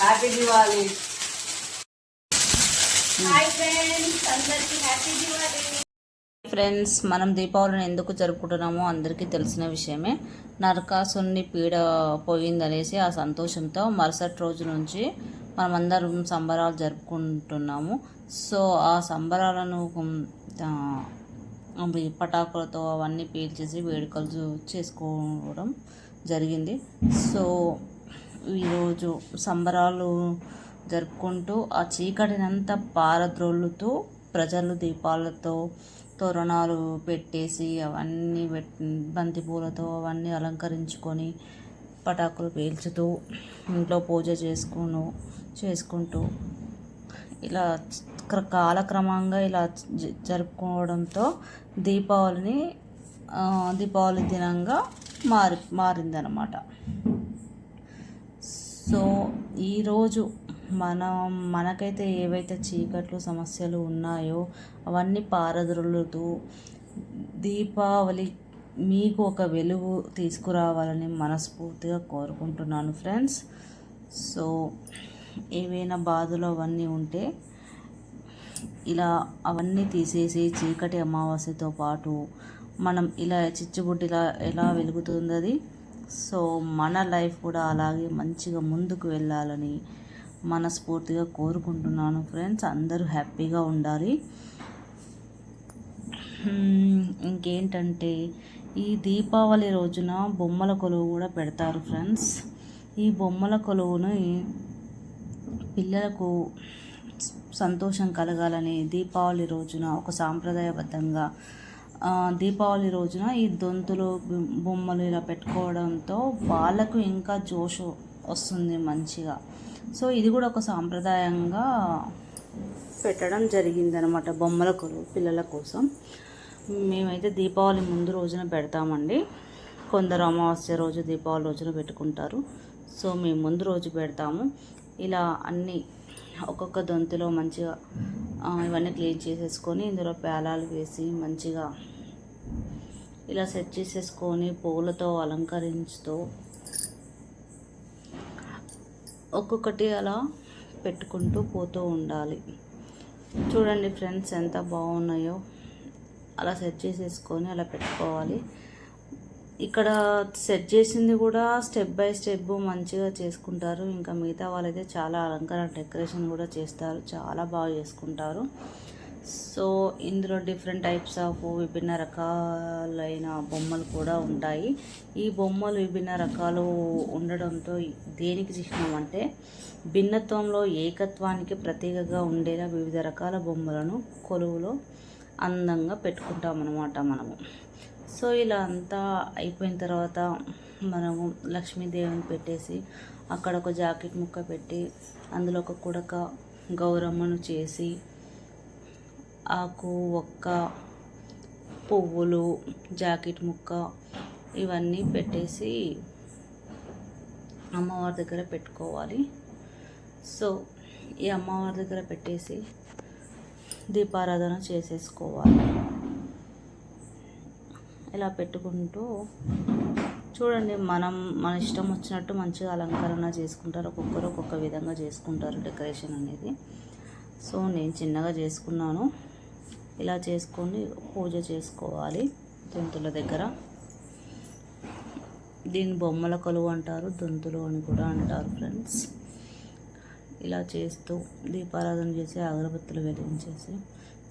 Happy Diwali friends మనం దీపావళిని ఎందుకు జరుపుకుంటున్నామో అందరికీ తెలిసిన విషయమే. నరకాసుని పీడ పోయిందనేసి ఆ సంతోషంతో మరుసటి రోజు నుంచి మనమందరం సంబరాలు జరుపుకుంటున్నాము. సో ఆ సంబరాలను పటాకులతో అవన్నీ పేల్చేసి వేడుకలు చేసుకోవడం జరిగింది. సో ఈరోజు సంబరాలు జరుపుకుంటూ ఆ చీకటినంతా పారద్రోళ్ళుతూ ప్రజలు దీపాలతో తోరణాలు పెట్టేసి అవన్నీ పెట్ బంతిపూలతో అవన్నీ అలంకరించుకొని పటాకులు పేల్చుతూ ఇంట్లో పూజ చేసుకును చేసుకుంటూ ఇలా కాలక్రమంగా ఇలా జ- జరుపుకోవడంతో దీపావళిని దీపావళి దినంగా మారి మారిందనమాట సో ఈరోజు మనం మనకైతే ఏవైతే చీకట్లు సమస్యలు ఉన్నాయో అవన్నీ పారద్రోలుతూ దీపావళి మీకు ఒక వెలుగు తీసుకురావాలని మనస్ఫూర్తిగా కోరుకుంటున్నాను ఫ్రెండ్స్. సో ఏవైనా బాధలు అవన్నీ ఉంటే ఇలా అవన్నీ తీసేసి చీకటి అమావాస్యతో పాటు మనం ఇలా చిచ్చుబుడ్డిలా ఎలా వెలుగుతుంది అది సో మన లైఫ్ కూడా అలాగే మంచిగా ముందుకు వెళ్ళాలని మనస్ఫూర్తిగా కోరుకుంటున్నాను ఫ్రెండ్స్. అందరూ హ్యాపీగా ఉండాలి. ఇంకేంటంటే ఈ దీపావళి రోజున బొమ్మల కొలువు కూడా పెడతారు ఫ్రెండ్స్. ఈ బొమ్మల కొలువుని పిల్లలకు సంతోషం కలగాలని దీపావళి రోజున ఒక సాంప్రదాయబద్ధంగా దీపావళి రోజున ఈ దొంతులు బొమ్మలు ఇలా పెట్టుకోవడంతో వాళ్ళకు ఇంకా జోష్ వస్తుంది మంచిగా. సో ఇది కూడా ఒక సాంప్రదాయంగా పెట్టడం జరిగిందనమాట బొమ్మల పిల్లల కోసం. మేమైతే దీపావళి ముందు రోజున పెడతామండి. కొందరు అమావాస్య రోజు దీపావళి రోజున పెట్టుకుంటారు. సో మేము ముందు రోజు పెడతాము. ఇలా అన్నీ ఒక్కొక్క దొంతిలో మంచిగా ఇవన్నీ క్లీన్ చేసేసుకొని ఇందులో పేలాలు వేసి మంచిగా ఇలా సెట్ చేసేసుకొని పూలతో అలంకరించుతూ ఒక్కొక్కటి అలా పెట్టుకుంటూ పోతూ ఉండాలి. చూడండి ఫ్రెండ్స్ ఎంత బాగున్నాయో. అలా సెట్ చేసేసుకొని అలా పెట్టుకోవాలి. ఇక్కడ సెట్ చేసింది కూడా స్టెప్ బై స్టెప్ మంచిగా చేసుకుంటారు. ఇంకా మిగతా వాళ్ళైతే చాలా అలంకరణ డెకరేషన్ కూడా చేస్తారు. చాలా బాగా చేసుకుంటారు. సో ఇందులో డిఫరెంట్ టైప్స్ ఆఫ్ విభిన్న రకాలైన బొమ్మలు కూడా ఉంటాయి. ఈ బొమ్మలు విభిన్న రకాలు ఉండడంతో దేనికి చిహ్నం అంటే భిన్నత్వంలో ఏకత్వానికి ప్రతీకగా ఉండేలా వివిధ రకాల బొమ్మలను కొలువులో అందంగా పెట్టుకుంటామన్నమాట మనము. సో ఇలా అంతా అయిపోయిన తర్వాత మనము లక్ష్మీదేవిని పెట్టేసి అక్కడ ఒక జాకెట్ ముక్క పెట్టి అందులో ఒక కుడక గౌరమ్మను చేసి ఆకు ఒక్క పువ్వులు జాకెట్ ముక్క ఇవన్నీ పెట్టేసి అమ్మవారి దగ్గర పెట్టుకోవాలి. సో ఈ అమ్మవారి దగ్గర పెట్టేసి దీపారాధన చేసేసుకోవాలి. ఇలా పెట్టుకుంటూ చూడండి మనం మన ఇష్టం వచ్చినట్టు మంచిగా అలంకరణ చేసుకుంటారు. ఒక్కొక్కరు ఒక్కొక్క విధంగా చేసుకుంటారు డెకరేషన్ అనేది. సో నేను చిన్నగా చేసుకున్నాను. ఇలా చేసుకొని పూజ చేసుకోవాలి దొంతుల దగ్గర. దీని బొమ్మల కొలువు అంటారు దొంతులు అని కూడా అంటారు ఫ్రెండ్స్. ఇలా చేస్తూ దీపారాధన చేసి అగరబత్తులు వెలిగించేసి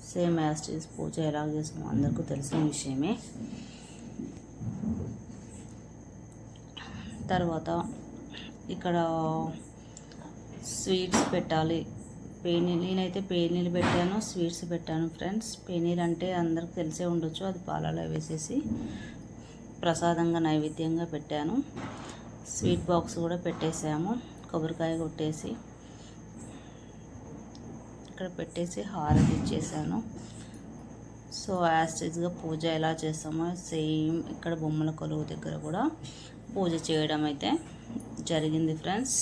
సేమ్ యాస్టీస్ పూజ ఎలా చేస్తామో అందరికీ తెలిసిన విషయమే. తర్వాత ఇక్కడ స్వీట్స్ పెట్టాలి. పేనీలు నేనైతే పేనీలు పెట్టాను స్వీట్స్ పెట్టాను ఫ్రెండ్స్. పేనీలు అంటే అందరికి తెలిసే ఉండొచ్చు అది పాలలో వేసేసి ప్రసాదంగా నైవేద్యంగా పెట్టాను. స్వీట్ బాక్స్ కూడా పెట్టేసాము కొబ్బరికాయ కొట్టేసి. ఇక్కడ పెట్టేసి హారతి ఇచ్చేసాను. సో యాస్టేజ్గా పూజ ఎలా చేస్తామో సేమ్ ఇక్కడ బొమ్మల కొలువు దగ్గర కూడా పూజ చేయడం అయితే జరిగింది ఫ్రెండ్స్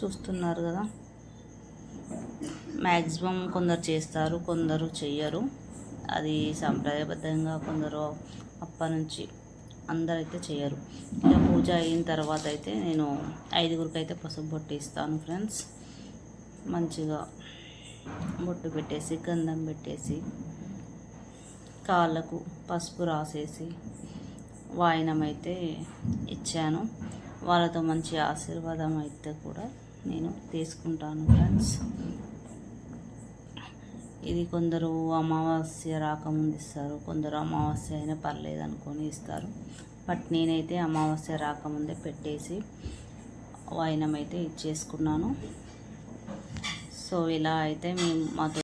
చూస్తున్నారు కదా. మ్యాక్సిమం కొందరు చేస్తారు కొందరు చెయ్యరు. అది సాంప్రదాయబద్ధంగా కొందరు అప్పటి నుంచి అందరైతే చేయరు. ఇక పూజ అయిన తర్వాత అయితే నేను ఐదుగురికి అయితే పసుపు బొట్టు ఇస్తాను ఫ్రెండ్స్. మంచిగా బొట్టు పెట్టేసి గంధం పెట్టేసి కాళ్ళకు పసుపు రాసేసి వాయినం అయితే ఇచ్చాను. వాళ్ళతో మంచి ఆశీర్వాదం అయితే కూడా నేను తీసుకుంటాను ఫ్రెండ్స్. ఇది కొందరు అమావాస్య రాకముందు ఇస్తారు కొందరు అమావాస్య అయినా పర్లేదు అనుకొని ఇస్తారు. బట్ నేనైతే అమావాస్య రాకముందే పెట్టేసి వాయినం అయితే ఇచ్చేసుకున్నాను. సో ఇలా అయితే మేము మాతో